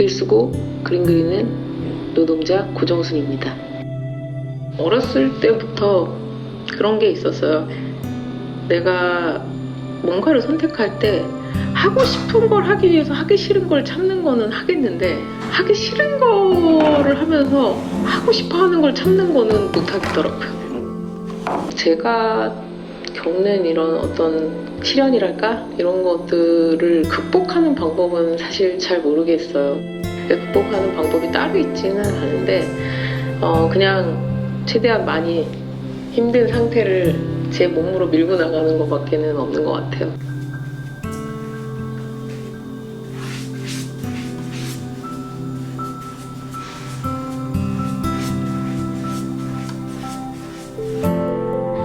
글 쓰고 그림 그리는 노동자 고정순입니다. 어렸을 때부터 그런 게 있었어요. 내가 뭔가를 선택할 때 하고 싶은 걸 하기 위해서 하기 싫은 걸 참는 거는 하겠는데 하기 싫은 거를 하면서 하고 싶어 하는 걸 참는 거는 못 하겠더라고요. 제가 겪는 이런 어떤 시련이랄까 이런 것들을 극복하는 방법은 사실 잘 모르겠어요. 극복하는 방법이 따로 있지는 않은데 어, 그냥 최대한 많이 힘든 상태를 제 몸으로 밀고 나가는 것밖에는 없는 것 같아요.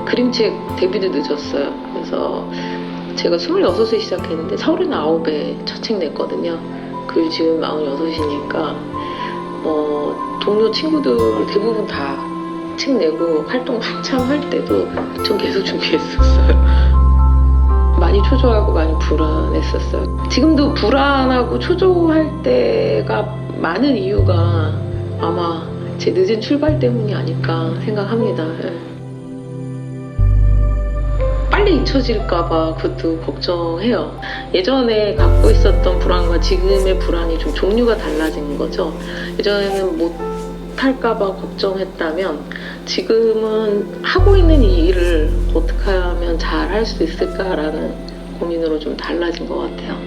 그림책 데뷔도 늦었어요. 그래서 제가 26에 시작했는데 39에 첫 책 냈거든요. 그 지금 46이니까 어, 동료 친구들 대부분 다 책 내고 활동 한참 할 때도 전 계속 준비했었어요. 많이 초조하고 많이 불안했었어요. 지금도 불안하고 초조할 때가 많은 이유가 아마 제 늦은 출발 때문이 아닐까 생각합니다. 예. 빨리 잊혀질까봐 그것도 걱정해요. 예전에 갖고 있었던 불안과 지금의 불안이 좀 종류가 달라진 거죠. 예전에는 못 할까봐 걱정했다면 지금은 하고 있는 이 일을 어떻게 하면 잘 할 수 있을까라는 고민으로 좀 달라진 것 같아요.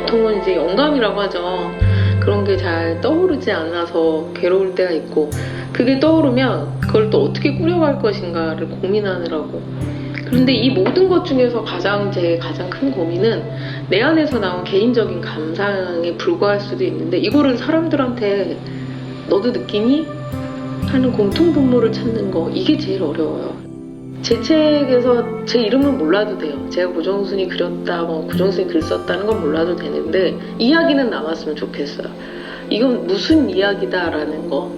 보통은 이제 영감이라고 하죠. 그런 게 잘 떠오르지 않아서 괴로울 때가 있고 그게 떠오르면 그걸 또 어떻게 꾸려갈 것인가를 고민하느라고 그런데 이 모든 것 중에서 가장 제 가장 큰 고민은 내 안에서 나온 개인적인 감상에 불과할 수도 있는데 이거를 사람들한테 너도 느끼니? 하는 공통 분모를 찾는 거 이게 제일 어려워요. 제 책에서 제 이름은 몰라도 돼요. 제가 고정순이 그렸다, 뭐 고정순이 글 썼다는 건 몰라도 되는데 이야기는 남았으면 좋겠어요. 이건 무슨 이야기다라는 거.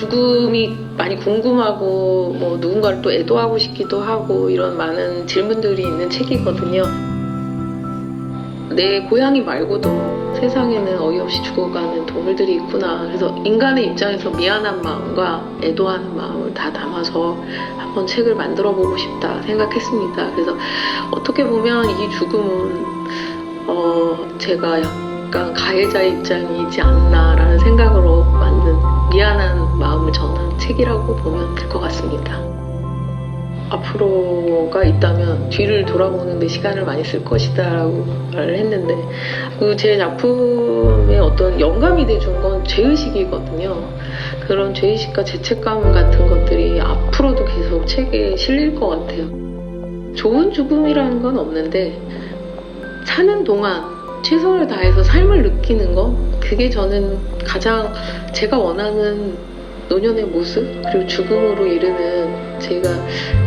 죽음이 많이 궁금하고 뭐 누군가를 또 애도하고 싶기도 하고 이런 많은 질문들이 있는 책이거든요. 내 고양이 말고도 세상에는 어이없이 죽어가는 동물들이 있구나. 그래서 인간의 입장에서 미안한 마음과 애도하는 마음을 다 담아서 한번 책을 만들어 보고 싶다 생각했습니다. 그래서 어떻게 보면 이 죽음은 어 제가 약간 가해자의 입장이지 않나라는 생각으로 만든 미안한 마음을 전한 책이라고 보면 될 것 같습니다. 앞으로가 있다면 뒤를 돌아보는 데 시간을 많이 쓸 것이다 라고 말을 했는데 그 제 작품의 어떤 영감이 돼준 건 죄의식이거든요. 그런 죄의식과 죄책감 같은 것들이 앞으로도 계속 책에 실릴 것 같아요. 좋은 죽음이라는 건 없는데 사는 동안 최선을 다해서 삶을 느끼는 거 그게 저는 가장 제가 원하는 노년의 모습 그리고 죽음으로 이르는 제가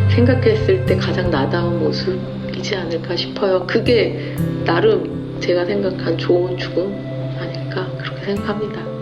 생각했을 때 가장 나다운 모습이지 않을까 싶어요. 그게 나름 제가 생각한 좋은 죽음 아닐까 그렇게 생각합니다.